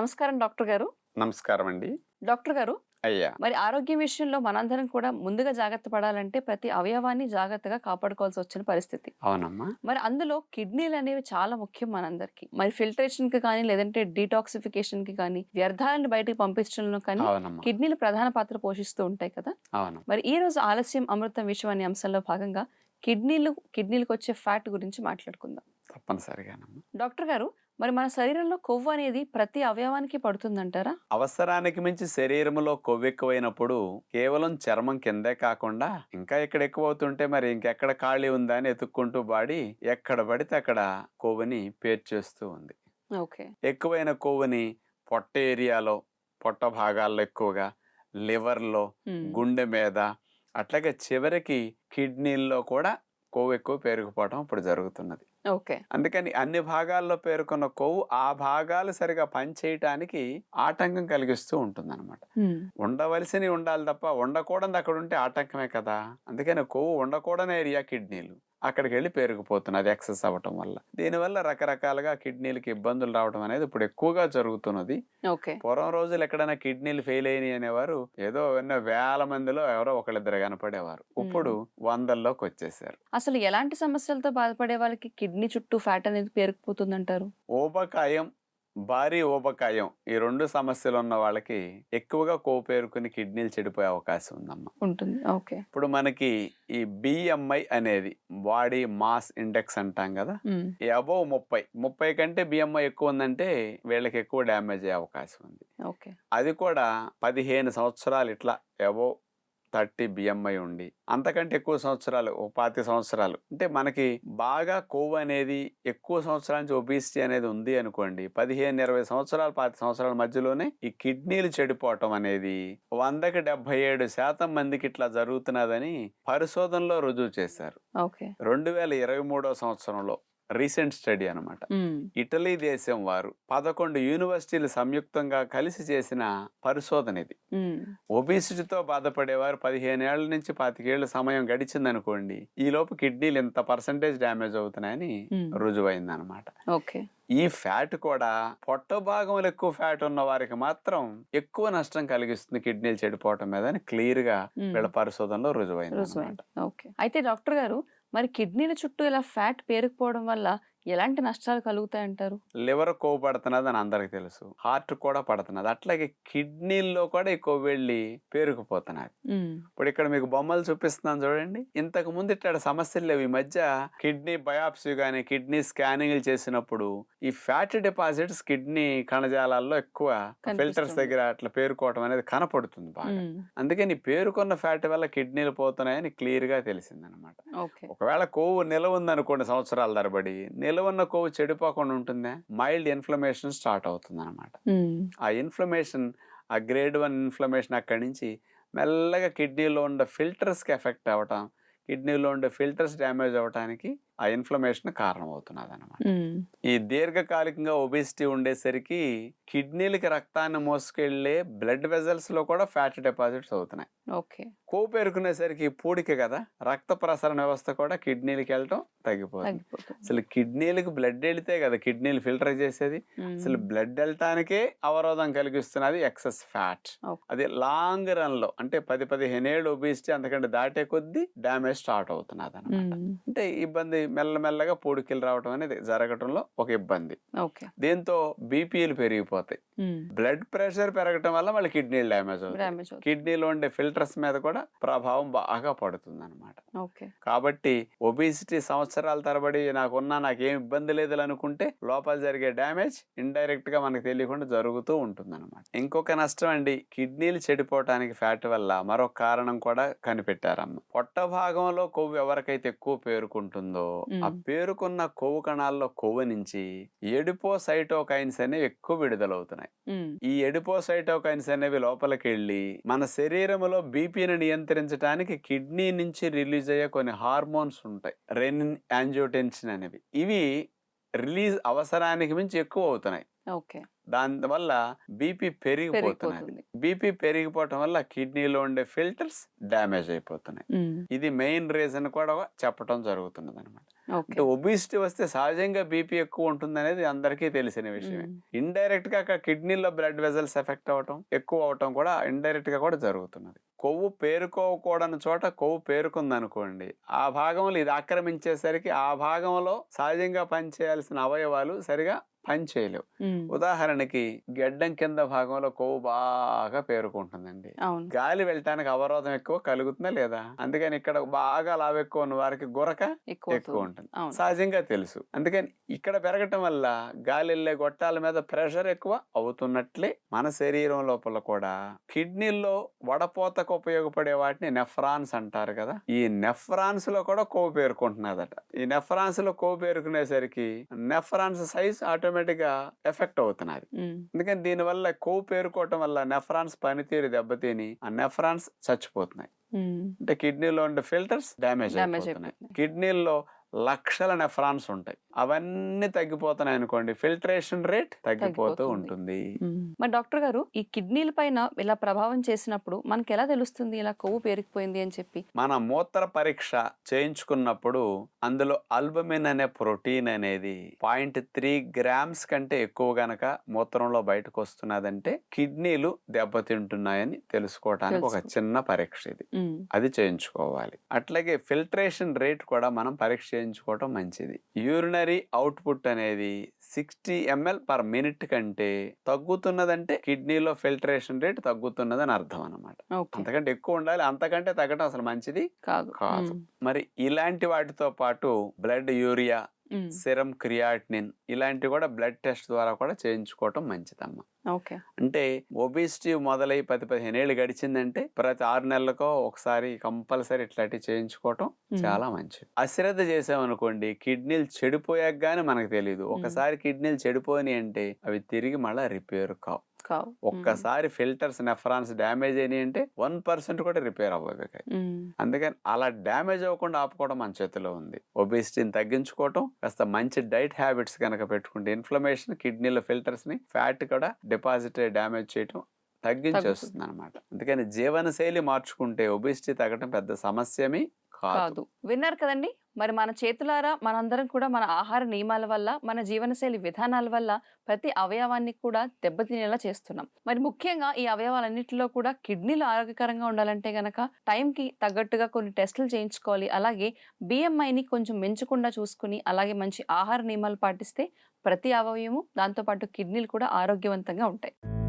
నమస్కారం డాక్టర్ గారు. నమస్కారం అండి. డాక్టర్ గారు అయ్యా. మరి ఆరోగ్యం విషయంలో మనందరం కూడా ముందుగా జాగ్రత్త పడాలంటే ప్రతి అవయవాన్ని జాగ్రత్తగా కాపాడుకోవాల్సి వచ్చిన పరిస్థితి. అవునమ్మా. మరి అందులో కిడ్నీలు అనేవి చాలా ముఖ్యం మనందరికి. మరి ఫిల్టరేషన్కి కానీ లేదంటే డీటాక్సిఫికేషన్కి కానీ వ్యర్థాలను బయటకు పంపించడంలో కానీ కిడ్నీలు ప్రధాన పాత్ర పోషిస్తూ ఉంటాయి కదా. అవును. మరి ఈ రోజు ఆలస్యం అమృతం విషయం అనే అంశంలో భాగంగా కిడ్నీలు కిడ్నీలకు వచ్చే ఫ్యాట్ గురించి మాట్లాడుకుందాం. తప్పనిసరిగానమ్మా. డాక్టర్ గారు మరి మన శరీరంలో కొవ్వు అనేది ప్రతి అవయవానికి పడుతుందంటారా? అవసరానికి మించి శరీరంలో కొవ్వు ఎక్కువైనప్పుడు కేవలం చర్మం కిందే కాకుండా ఇంకా ఎక్కడ ఎక్కువ అవుతుంటే మరి ఇంకెక్కడ ఖాళీ ఉందా అని ఎత్తుక్కుంటూ బాడీ ఎక్కడ పడితే అక్కడ కొవ్వుని పేర్చేస్తూ ఉంది. ఓకే. ఎక్కువైన కొవ్వుని పొట్ట ఏరియాలో పొట్ట భాగాల్లో ఎక్కువగా లివర్లో గుండె మీద అట్లాగే చివరికి కిడ్నీల్లో కూడా కొవ్వు ఎక్కువ పేరుకుపోవడం ఇప్పుడు జరుగుతున్నది. ఓకే. అందుకని అన్ని భాగాల్లో పేర్కొన్న కొవ్వు ఆ భాగాలు సరిగా పనిచేయటానికి ఆటంకం కలిగిస్తూ ఉంటుందన్నమాట. ఉండవలసినవి ఉండాలి తప్ప ఉండకూడదు అక్కడ ఉంటే ఆటంకమే కదా! అందుకని కొవ్వు ఉండకూడని ఏరియా కిడ్నీలు. అక్కడికి వెళ్ళి పేరుకుపోతున్నది ఎక్సెస్ అవ్వటం వల్ల. దీనివల్ల రకరకాలుగా కిడ్నీలకి ఇబ్బందులు రావడం అనేది ఇప్పుడు ఎక్కువగా జరుగుతున్నది. ఓకే. పూర్వం రోజులు ఎక్కడైనా కిడ్నీలు ఫెయిల్ అయినాయి అనేవారు ఏదో ఎన్నో వేల మందిలో ఎవరో ఒకళ్ళిద్దరు కనపడేవారు. ఇప్పుడు వందల్లోకి వచ్చేసారు. అసలు ఎలాంటి సమస్యలతో బాధపడే వాళ్ళకి కిడ్నీ చుట్టూ ఫ్యాట్ అనేది పేరుకుపోతుందంటారు? ఊబకాయం భారీ ఊబకాయం ఈ రెండు సమస్యలు ఉన్న వాళ్ళకి ఎక్కువగా కొవ్వు పేరుకుని కిడ్నీలు చెడిపోయే అవకాశం ఉందమ్మా. ఉంటుంది. ఓకే. ఇప్పుడు మనకి ఈ బిఎంఐ అనేది బాడీ మాస్ ఇండెక్స్ అంటాం కదా అబోవ్ ముప్పై. ముప్పై కంటే బిఎంఐ ఎక్కువ ఉందంటే వీళ్ళకి ఎక్కువ డ్యామేజ్ అయ్యే అవకాశం ఉంది. ఓకే. అది కూడా పదిహేను సంవత్సరాలు ఇట్లా అబోవ్ థర్టీ బిఎంఐ ఉండి అంతకంటే ఎక్కువ సంవత్సరాలు ఓ పాతి సంవత్సరాలు. అంటే మనకి బాగా కొవ్వు అనేది ఎక్కువ సంవత్సరాల నుంచి ఒబిసిటీ అనేది ఉంది అనుకోండి పదిహేను ఇరవై సంవత్సరాలు పాతి సంవత్సరాల మధ్యలోనే ఈ కిడ్నీలు చెడిపోవటం అనేది వందకి డెబ్బై ఏడు శాతం మందికి ఇట్లా జరుగుతున్నదని పరిశోధనలో రుజువు చేశారు. రెండు వేల ఇరవై మూడో సంవత్సరంలో రీసెంట్ స్టడీ అన్నమాట. ఇటలీ దేశం వారు పదకొండు యూనివర్సిటీలు సంయుక్తంగా కలిసి చేసిన పరిశోధన ఇది. ఒబిసిటీతో బాధపడేవారు పదిహేను ఏళ్ళ నుంచి పాతికేళ్ళ సమయం గడిచిందనుకోండి ఈ లోపు కిడ్నీలు ఇంత పర్సంటేజ్ డ్యామేజ్ అవుతున్నాయని రుజువైంది అనమాట ఓకే. ఈ ఫ్యాట్ కూడా పొట్ట భాగంలో ఎక్కువ ఫ్యాట్ ఉన్న వారికి మాత్రం ఎక్కువ నష్టం కలిగిస్తుంది కిడ్నీలు చెడిపోవటం మీద క్లియర్గా వీళ్ళ పరిశోధనలో రుజువైంది. అయితే డాక్టర్ గారు మరి కిడ్నీల చుట్టూ ఇలా ఫ్యాట్ పేరుకుపోవడం వల్ల ఎలాంటి నష్టాలు కలుగుతాయంటారు? లివర్ కొవ్వు పడుతున్నది అని అందరికి తెలుసు. హార్ట్ కూడా పడుతున్నది. అట్లాగే కిడ్నీల్లో కూడా ఈ కొవ్వు వెళ్ళి పేరుకుపోతున్నది. ఇప్పుడు ఇక్కడ మీకు బొమ్మలు చూపిస్తున్నాను చూడండి. ఇంతకు ముందు ఇట్లా సమస్యలు లేవు. ఈ మధ్య కిడ్నీ బయాప్సీ కానీ కిడ్నీ స్కానింగ్లు చేసినప్పుడు ఈ ఫ్యాట్ డిపాజిట్స్ కిడ్నీ కణజాలాల్లో ఎక్కువ ఫిల్టర్స్. దగ్గర అట్లా పేరుకోవటం అనేది కనపడుతుంది బాగా. అందుకని ఈ పేరుకున్న ఫ్యాట్ వల్ల కిడ్నీలు పోతున్నాయని క్లియర్గా తెలిసిందనమాట. ఓకే. ఒకవేళ కొవ్వు నిలవ ఉందనుకోండి సంవత్సరాల తరబడి నిలవన్న కొవ్వు చెడిపోకుండా ఉంటుందా మైల్డ్ ఇన్ఫ్లమేషన్ స్టార్ట్ అవుతుంది అనమాట ఆ ఇన్ఫ్లమేషన్ ఆ గ్రేడ్ వన్ ఇన్ఫ్లమేషన్ అక్కడి నుంచి మెల్లగా కిడ్నీలో ఉండే ఫిల్టర్స్కి ఎఫెక్ట్ అవ్వటం కిడ్నీలో ఉండే ఫిల్టర్స్ డ్యామేజ్ అవ్వటానికి ఆ ఇన్ఫ్లమేషన్ కారణం అవుతున్నది అనమాట ఈ దీర్ఘకాలికంగా ఒబిసిటీ ఉండేసరికి కిడ్నీలకి రక్తాన్ని మోసుకెళ్ళే బ్లడ్ వెజల్స్లో కూడా ఫ్యాట్ డిపాజిట్స్ అవుతున్నాయి. ఓకే. కొవ్వు పేరుకునేసరికి పూడిక కదా రక్త ప్రసరణ వ్యవస్థ కూడా కిడ్నీలకి వెళ్ళటం తగ్గిపోతుంది. అసలు కిడ్నీలకు బ్లడ్ వెళితే కదా కిడ్నీలు ఫిల్టర్ చేసేది. అసలు బ్లడ్ వెళ్ళటానికే అవరోధం కలిగిస్తున్నది ఎక్సెస్ ఫ్యాట్. అది లాంగ్ రన్లో అంటే పది పదిహేను ఏళ్ళు ఒబిసిటీ అంతకంటే దాటే కొద్దీ డ్యామేజ్ స్టార్ట్ అవుతున్నది అనమాట అంటే ఇబ్బంది మెల్లమెల్లగా పూడికలు రావడం అనేది జరగటంలో ఒక ఇబ్బంది. ఓకే. దీంతో బీపీలు పెరిగిపోతాయి. బ్లడ్ ప్రెషర్ పెరగటం వల్ల మళ్ళీ కిడ్నీలు డ్యామేజ్ అవుతాయి. అవుతుంది కిడ్నీలో ఉండే ఫిల్టర్స్ మీద కూడా ప్రభావం బాగా పడుతుంది అనమాట ఓకే. కాబట్టి ఒబిసిటీ సంవత్సరాల తరబడి నాకున్నా నాకేం ఇబ్బంది లేదు అనుకుంటే లోపల జరిగే డ్యామేజ్ ఇండైరెక్ట్గా మనకు తెలియకుండా జరుగుతూ ఉంటుంది అనమాట ఇంకొక నష్టం అండి కిడ్నీలు చెడిపోవటానికి ఫ్యాట్ వల్ల మరొక కారణం కూడా కనిపెట్టారమ్మ. పొట్ట భాగంలో కొవ్వు ఎవరికైతే ఎక్కువ పేరుకుంటుందో ఆ. పేరుకున్న కొవ్వు కణాల్లో కొవ్వు నుంచి ఎడిపోసైటోకైన్స్ అనేవి ఎక్కువ విడుదలవుతున్నాయి. ఈ ఎడిపోసైటోకైన్స్ అనేవి లోపలికి వెళ్ళి మన శరీరంలో బీపీని నియంత్రించడానికి కిడ్నీ నుంచి రిలీజ్ అయ్యే కొన్ని హార్మోన్స్ ఉంటాయి. రెనిన్ యాంజియోటెన్షన్ అనేవి. ఇవి రిలీజ్ అవసరానికి మించి ఎక్కువ అవుతున్నాయి. ఓకే. దానివల్ల బీపీ పెరిగిపోతున్నది బీపీ పెరిగిపోవటం వల్ల కిడ్నీలో ఉండే ఫిల్టర్స్ డ్యామేజ్ అయిపోతున్నాయి. ఇది మెయిన్ రీజన్ కూడా చెప్పడం జరుగుతున్నది అనమాట అంటే ఒబిసిటీ వస్తే సహజంగా బీపీ ఎక్కువ ఉంటుంది అనేది అందరికీ తెలిసిన విషయమే. ఇండైరెక్ట్గా అక్కడ కిడ్నీలో బ్లడ్ వెజల్స్ ఎఫెక్ట్ అవటం ఎక్కువ అవటం కూడా ఇండైరెక్ట్గా కూడా జరుగుతున్నది. కొవ్వు పేరుకోకూడని చోట కొవ్వు పేరుకుంది అనుకోండి ఆ భాగంలో ఇది ఆక్రమించేసరికి ఆ భాగంలో సహజంగా పనిచేయాల్సిన అవయవాలు సరిగా పని చేయలేవు ఉమ్, ఉదాహరణకి గెడ్డం కింద భాగంలో కొవ్వు బాగా పేరుకుంటుందండి. గాలి వెళ్ళటానికి అవరోధం ఎక్కువ కలుగుతుందా లేదా? అందుకని ఇక్కడ బాగా లావు ఎక్కువ ఉన్న వారికి గురక ఎక్కువ. ఉంటుంది. సహజంగా తెలుసు. అందుకని ఇక్కడ పెరగటం వల్ల గాలి వెళ్ళే గొట్టాల మీద ప్రెషర్ ఎక్కువ అవుతున్నట్లే మన శరీరం లోపల కూడా కిడ్నీల్లో వడపోతకు ఉపయోగపడే వాటిని నెఫ్రాన్స్ అంటారు కదా? ఈ నెఫ్రాన్స్లో కూడా కొవ్వు పేరుకుంటున్నదట. ఈ నెఫ్రాన్స్లో కొవ్వు పేరుకునేసరికి నెఫ్రాన్స్ సైజ్ ఆటోమేటిక్గా ఎఫెక్ట్ అవుతున్నది ఉమ్, అందుకని దీనివల్ల కొవ్వు పేరుకోవటం వల్ల నెఫ్రాన్స్ పనితీరు దెబ్బతిని ఆ నెఫ్రాన్స్ చచ్చిపోతున్నాయి. అంటే కిడ్నీలో ఉండే ఫిల్టర్స్ డ్యామేజ్ అయిపోతున్నాయి. కిడ్నీల్లో లక్షల నెఫ్రాన్స్ ఉంటాయి అవన్నీ తగ్గిపోతున్నాయి అనుకోండి ఫిల్టరేషన్ రేట్ తగ్గిపోతూ. ఉంటుంది. మరి డాక్టర్ గారు ఈ కిడ్నీల పైన ఇలా ప్రభావం చేసినప్పుడు మనకి ఎలా తెలుస్తుంది ఇలా కొవ్వు పేరుకుపోయింది అని చెప్పి మన మూత్ర పరీక్ష చేయించుకున్నప్పుడు అందులో అల్బమిన్ అనే ప్రోటీన్ అనేది పాయింట్ త్రీ గ్రామ్స్ కంటే ఎక్కువ గనక మూత్రంలో బయటకు వస్తున్నదంటే కిడ్నీలు దెబ్బతింటున్నాయని తెలుసుకోవడానికి ఒక. చిన్న పరీక్ష ఇది అది చేయించుకోవాలి అట్లాగే ఫిల్టరేషన్ రేట్ కూడా మనం పరీక్ష చేయించుకోవటం మంచిది. యూరినరీ అవుట్పుట్ అనేది సిక్స్టీ ఎంఎల్ పర్ మినిట్ కంటే తగ్గుతున్నదంటే కిడ్నీలో ఫిల్టరేషన్ రేట్ తగ్గుతున్నదని అర్థం అన్నమాట. ఓకే. అంతకంటే ఎక్కువ ఉండాలి అంతకంటే తగ్గడం అసలు మంచిది కాదు. కాదు. మరి ఇలాంటి వాటితో పాటు బ్లడ్ యూరియా సిరం క్రియాటినిన్ ఇలాంటివి కూడా బ్లడ్ టెస్ట్ ద్వారా కూడా చేయించుకోవటం మంచిదమ్మా. ఓకే. అంటే ఒబిసిటీ మొదలై పది పదిహేను ఏళ్ళు గడిచిందంటే ప్రతి ఆరు నెలలకో ఒకసారి కంపల్సరీ ఇట్లాంటివి చేయించుకోవటం చాలా మంచిది. అశ్రద్ధ చేసామనుకోండి కిడ్నీలు చెడిపోయాక గానీ మనకు తెలియదు ఒకసారి కిడ్నీలు చెడిపోయినాయి అంటే అవి తిరిగి మళ్ళీ రిపేర్ కావు. కావు. ఒక్కసారి ఫిల్టర్స్ నెఫ్రాన్స్ డ్యామేజ్ అయినాయి అంటే వన్ పర్సెంట్ కూడా రిపేర్ అవ్వదు అందుకని అలా డ్యామేజ్ అవ్వకుండా ఆపుకోవడం మన చేతిలో ఉంది. ఒబిసిటీని తగ్గించుకోవటం కాస్త మంచి డైట్ హ్యాబిట్స్ కనుక పెట్టుకుంటే ఇన్ఫ్లమేషన్ కిడ్నీల ఫిల్టర్స్ని ఫ్యాట్ కూడా డిపాజిట్ డ్యామేజ్ చేయటం తగ్గించేస్తుంది అనమాట అందుకని జీవనశైలి మార్చుకుంటే ఒబిసిటీ తగ్గడం పెద్ద సమస్యమి. కాదు. విన్నారు కదండి? మరి మన చేతులారా మనందరం కూడా మన ఆహార నియమాల వల్ల మన జీవనశైలి విధానాల వల్ల ప్రతి అవయవాన్ని కూడా దెబ్బతినేలా చేస్తున్నాం. మరి ముఖ్యంగా ఈ అవయవాలన్నింటిలో కూడా కిడ్నీలు ఆరోగ్యకరంగా ఉండాలంటే గనక టైంకి తగ్గట్టుగా కొన్ని టెస్టులు చేయించుకోవాలి. అలాగే బిఎంఐని కొంచెం మించకుండా చూసుకుని అలాగే మంచి ఆహార నియమాలు పాటిస్తే ప్రతి అవయవము దాంతోపాటు కిడ్నీలు కూడా ఆరోగ్యవంతంగా ఉంటాయి.